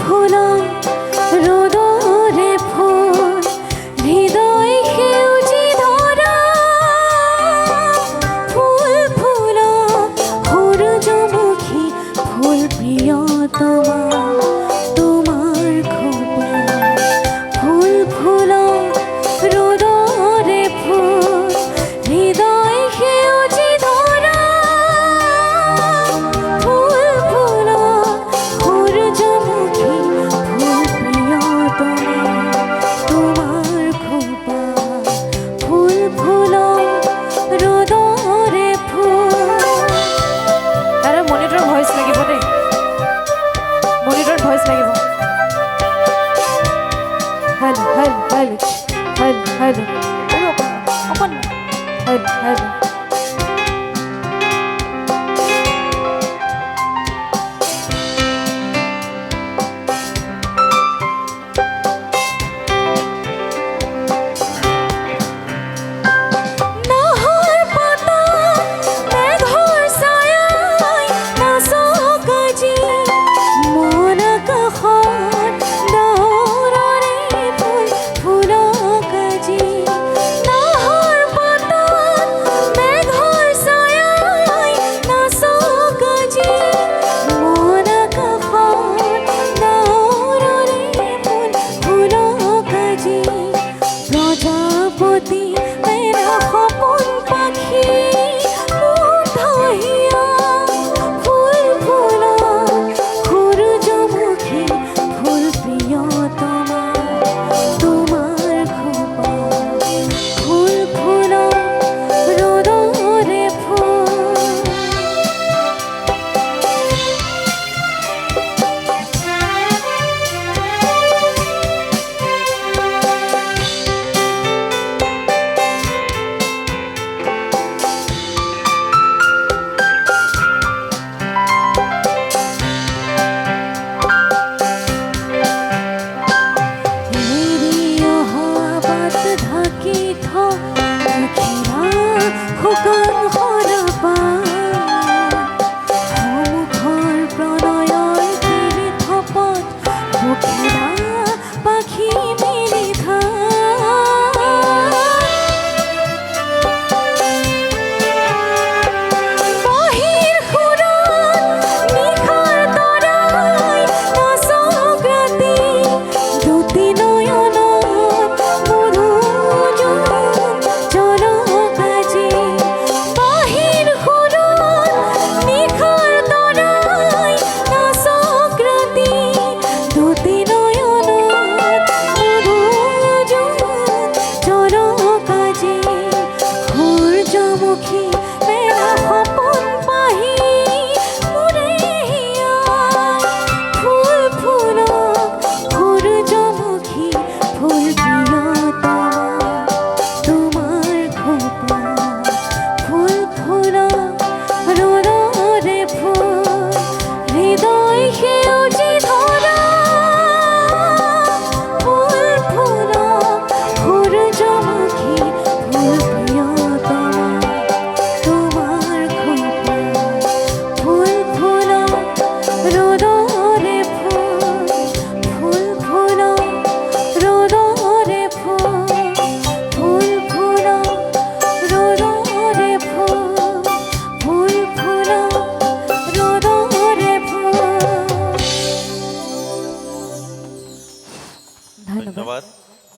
Bhola Har Har Har Har Har baby, baby, baby, 椿と雪は心